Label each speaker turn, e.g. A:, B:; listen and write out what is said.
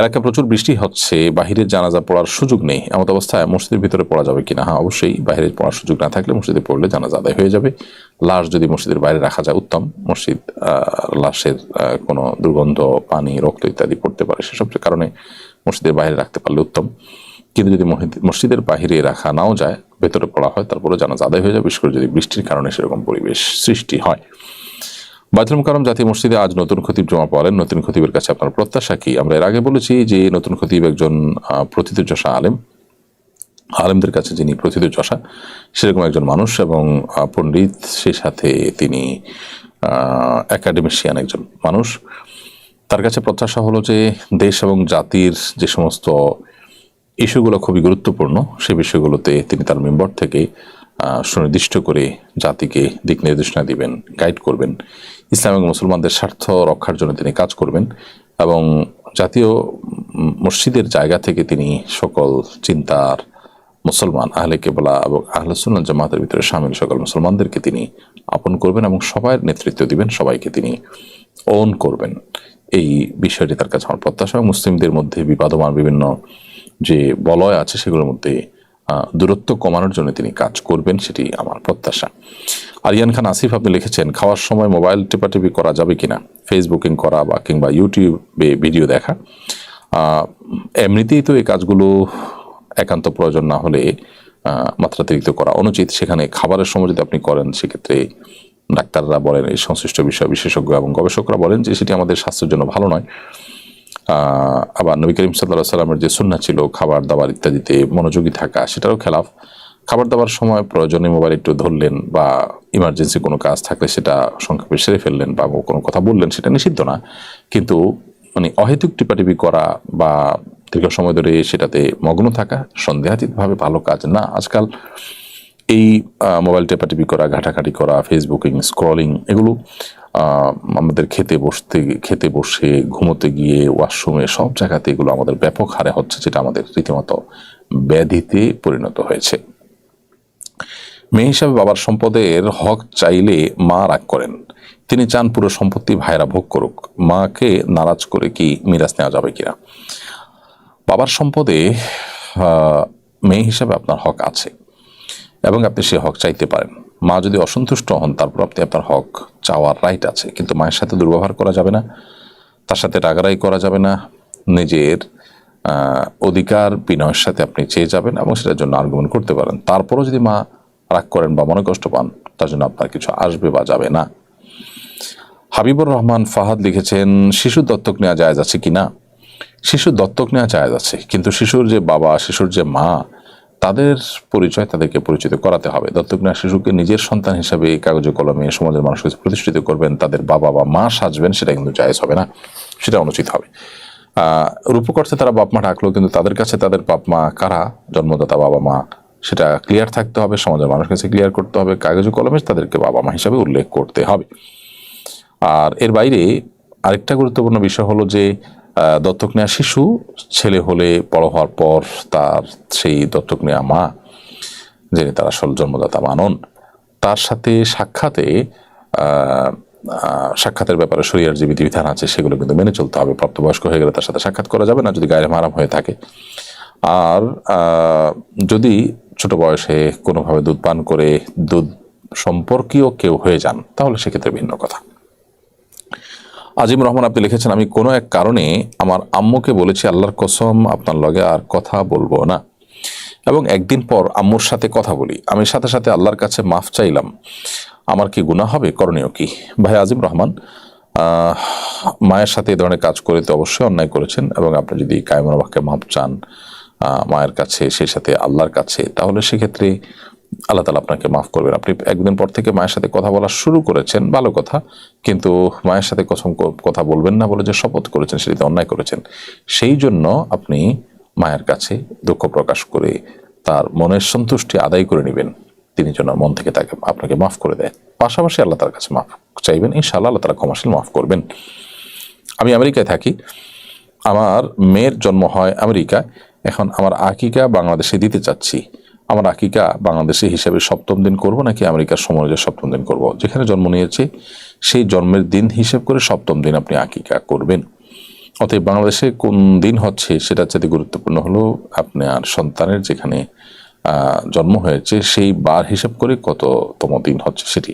A: এলাকায় প্রচুর বৃষ্টি হচ্ছে, বাহিরের জানাজা পড়ার সুযোগ নেই। এমত অবস্থায় মসজিদের ভিতরে পড়া যাবে কিনা? হ্যাঁ অবশ্যই বাইরে পড়ার সুযোগ না থাকলে মসজিদে পড়লে জানাজা আদায় হয়ে যাবে। লাশ যদি মসজিদের বাইরে রাখা যায় উত্তম। মসজিদ লাশের কোনো দুর্গন্ধ, পানি, রক্ত ইত্যাদি পড়তে পারে সেসব কারণে মসজিদের বাইরে রাখতে পারলে উত্তম। কিন্তু যদি মসজিদের বাইরে রাখা নাও যায়, ভেতরে পড়া হয় তারপরে জানাজা আদায় হয়ে যায় বিশেষ করে যদি বৃষ্টির কারণে সেরকম পরিবেশ সৃষ্টি হয়। বাইতুল মুকাররম জাতীয় মসজিদে আজ নতুন খতিব জমা পড়েন নতুন খতিবের কাছে আপনার প্রত্যাশা কি? আমরা এর আগে বলেছি যে নতুন খতিব একজন প্রথিতযশা আলেম। আলেমদের কাছে যিনি প্রথিতযশা সেরকম একজন মানুষ এবং পণ্ডিত, সেই সাথে তিনি একাডেমিশিয়ান একজন মানুষ। তার কাছে প্রত্যাশা হলো যে দেশ এবং জাতির যে সমস্ত ইস্যুগুলো খুবই গুরুত্বপূর্ণ, সে বিষয়গুলোতে তিনি তার মেম্বার থেকে সুনির্দিষ্ট করে জাতিকে দিক নির্দেশনা দিবেন গাইড করবেন। ইসলাম এবং মুসলমানদের স্বার্থ রক্ষার জন্য তিনি কাজ করবেন এবং জাতীয় মসজিদের জায়গা থেকে তিনি সকল চিন্তার মুসলমান, আহলে কেবলা এবং আহলে সুন্নাত জামাতের ভিতরে সামিল সকল মুসলমানদেরকে তিনি আপন করবেন এবং সবাই নেতৃত্ব দিবেন, সবাইকে তিনি ওন করবেন। এই বিষয়টি তার কাছে আমার প্রত্যাশা। মুসলিমদের মধ্যে বিবাদমান বিভিন্ন যে বলয় আছে, সেগুলোর মধ্যে দূরত্ব কমানোর জন্য তিনি কাজ করবেন সেটি আমার প্রত্যাশা। আরিয়ান খান আসিফ, আপনি লিখেছেন, খাওয়ার সময় মোবাইল টেপাটেপি করা যাবে কিনা? ফেসবুকিং করা বা কিংবা ইউটিউবে ভিডিও দেখা। এমনিতেই তো এই কাজগুলো একান্ত প্রয়োজন না হলে মাত্রাতিরিক্ত করা অনুচিত। সেখানে খাবারের সময় যদি আপনি করেন, সেক্ষেত্রে ডাক্তাররা বলেন, এই সংশ্লিষ্ট বিষয় বিশেষজ্ঞ এবং গবেষকরা বলেন যে, সেটি আমাদের স্বাস্থ্যের জন্য ভালো নয়। আবার নবী করিম সাল্লাহ সাল্লামের যে সুন্না ছিল, খাবার, দাবার ইত্যাদিতে মনোযোগী থাকা, সেটারও খেলাফ। খাবার, দাবার সময় প্রয়োজনে মোবাইল একটু ধরলেন বা ইমার্জেন্সি কোনো কাজ থাকলে সেটা সংক্ষেপে সেরে ফেললেন বা কোনো কথা বললেন, সেটা নিষিদ্ধ না। কিন্তু মানে অহেতুক টিপাটিপি করা বা দীর্ঘ সময় ধরে সেটাতে মগ্ন থাকা সন্দেহাতীতভাবে ভালো কাজ না। আজকাল এই মোবাইল টেপাটিপি করা, ঘাটাঘাটি করা ফেসবুকিং স্ক্রলিং এগুলো আমাদের খেতে বসতে, খেতে বসে, ঘুমোতে গিয়ে, ওয়াশরুমে, সব জায়গাতে এগুলো আমাদের ব্যাপক হারে হচ্ছে, যেটা আমাদের রীতিমতো ব্যাধিতে পরিণত হয়েছে। মেয়ে হিসাবে বাবার সম্পদের হক চাইলে মা রাগ করেন। তিনি চান পুরো সম্পত্তি ভাইরা ভোগ করুক। মাকে নারাজ করে কি মিরাজ নেওয়া যাবে কিনা? বাবার সম্পদে মেয়ে হিসাবে আপনার হক আছে এবং আপনি সে হক চাইতে পারেন। মা যদি অসন্তুষ্ট হন, তারপর আপনি আপনার হক, চাওয়ার রাইট আছে। কিন্তু মায়ের সাথে দুর্ব্যবহার করা যাবে না, তার সাথে রাগারাই করা যাবে না, নিজের অধিকার বিনয়ের সাথে আপনি চেয়ে যাবেন এবং সেটার জন্য আর্গুমেন্ট করতে পারেন। তারপরও যদি মা রাগ করেন বা মনে কষ্ট পান, তার জন্য আপনার কিছু আসবে বা যাবে না। হাবিবুর রহমান ফাহাদ লিখেছেন শিশু দত্তক নেওয়া যায় আছে কিনা শিশু দত্তক নেওয়া যায় আছে, কিন্তু শিশুর যে বাবা, শিশুর যে মা তাদের পরিচয় তাদেরকে পরিচিত করাতে হবে। দত্তক নেওয়া শিশুকে নিজের সন্তান হিসাবে কাগজে কলমে সমাজের মানুষকে প্রতিষ্ঠিত করবেন, তাদের বাবা বা মা সাজবেন, সেটা কিন্তু জায়েজ হবে না। সেটা অনুচিত হবে। রূপক অর্থে তারা বাপ মা ডাকলো, কিন্তু তাদের কাছে তাদের বাপ মা কারা? জন্মদাতা বাবা মা সেটা ক্লিয়ার থাকতে হবে, সমাজের মানুষের কাছে ক্লিয়ার করতে হবে, কাগজে কলমে তাদেরকে বাবা মা হিসাবে উল্লেখ করতে হবে। আর এর বাইরে আরেকটা গুরুত্বপূর্ণ বিষয় হলো যে দত্তক নেওয়া শিশু, ছেলে হলে বড় হওয়ার পর তার সেই দত্তক নেওয়া মা, যিনি তার আসল জন্মদাতা মানন, তার সাথে সাক্ষাতে সাক্ষাতের ব্যাপারে শরীরের যে বিধিবিধান আছে সেগুলো কিন্তু মেনে চলতে হবে। প্রাপ্তবয়স্ক হয়ে গেলে তার সাথে সাক্ষাৎ করা যাবে না, যদি গায়ে মারাম হয়ে থাকে। আর যদি ছোট বয়সে কোনোভাবে দুধ পান করে দুধ সম্পর্কীয় কেউ হয়ে যান, তাহলে সেক্ষেত্রে ভিন্ন কথা। আজিম রহমান আপনি লিখেছেন, আমি কোনো এক কারণে আমার আম্মুকে বলেছি, আল্লাহর কসম, আপনার লগে আর কথা বলব না। এবং একদিন পর আম্মুর সাথে কথা বলি। আমি সাথে সাথে আল্লাহর কাছে মাফ চাইলাম। আমার কি গুনাহ হবে? করণীয় কি? ভাই আজিম রহমান মায়ের সাথে এই ধরনের কাজ করে তো অবশ্যই অন্যায় করেছেন এবং আপনি যদি কায়মনবাক্যে মাপ চান মায়ের কাছে, সেই সাথে আল্লাহর কাছে, তাহলে সেক্ষেত্রে আল্লাহ তালা আপনাকে মাফ করবেন। আপনি একদিন পর থেকে মায়ের সাথে কথা বলা শুরু করেছেন, ভালো কথা। কিন্তু মায়ের সাথে কথম কথা বলবেন না বলে যে শপথ করেছেন সেটিতে অন্যায় করেছেন। সেই জন্য আপনি মায়ের কাছে দুঃখ প্রকাশ করে তার মনের সন্তুষ্টি আদায় করে নেবেন। তিনি যেন মন থেকে তাকে আপনাকে মাফ করে দেয়। পাশাপাশি আল্লাহ তার কাছে মাফ চাইবেন। ইনশাআল্লাহ আল্লাহ তালা ক্ষমাশীল মাফ করবেন। আমি আমেরিকায় থাকি। আমার মেয়ের জন্ম হয় আমেরিকায়। এখন আমার আকিকা বাংলাদেশে দিতে চাচ্ছি। আমার আকিকা বাংলাদেশে হিসাবে সপ্তম দিন করব নাকি আমেরিকার সময় যে সপ্তম দিন করব? যেখানে জন্ম নিয়েছে, সেই জন্মের দিন হিসেব করে সপ্তম দিন আপনি আকিকা করবেন। অতএব বাংলাদেশে কোন দিন হচ্ছে সেটা যাতে গুরুত্বপূর্ণ হলো আপনার সন্তানের যেখানে জন্ম হয়েছে, সেই বার হিসাব করে কততম দিন হচ্ছে সেটি।